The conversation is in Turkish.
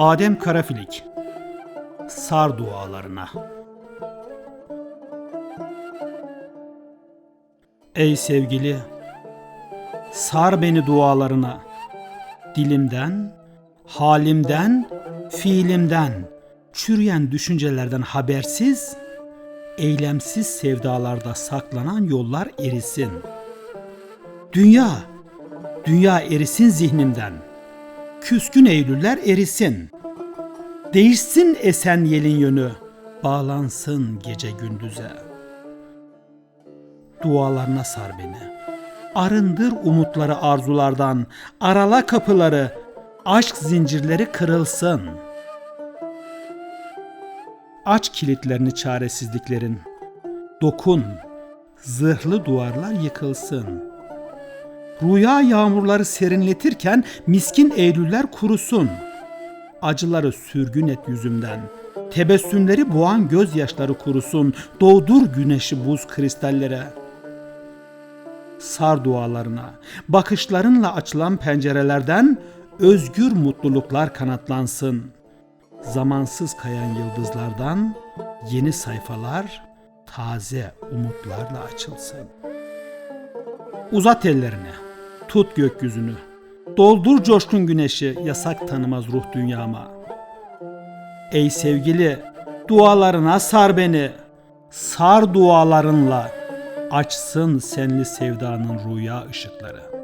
Adem Karafilik Sar dualarına Ey sevgili sar beni dualarına dilimden, halimden, fiilimden, çürüyen düşüncelerden habersiz, eylemsiz sevdalarda saklanan yollar erisin. Dünya, dünya erisin zihnimden. Küskün Eylüller erisin. Değişsin esen yelin yönü, bağlansın gece gündüze. Dualarına sar beni. Arındır umutları arzulardan, arala kapıları, aşk zincirleri kırılsın. Aç kilitlerini çaresizliklerin. Dokun, zırhlı duvarlar yıkılsın.'' Rüya yağmurları serinletirken miskin eylüller kurusun. Acıları sürgün et yüzümden. Tebessümleri boğan gözyaşları kurusun. Doğdur güneşi buz kristallere. Sar dualarına, bakışlarınla açılan pencerelerden özgür mutluluklar kanatlansın. Zamansız kayan yıldızlardan yeni sayfalar taze umutlarla açılsın. Uzat ellerini, tut gökyüzünü. Doldur coşkun güneşi, yasak tanımaz ruh dünyama. Ey sevgili, dualarına sar beni. Sar dualarınla, açsın senli sevdanın rüya ışıkları.''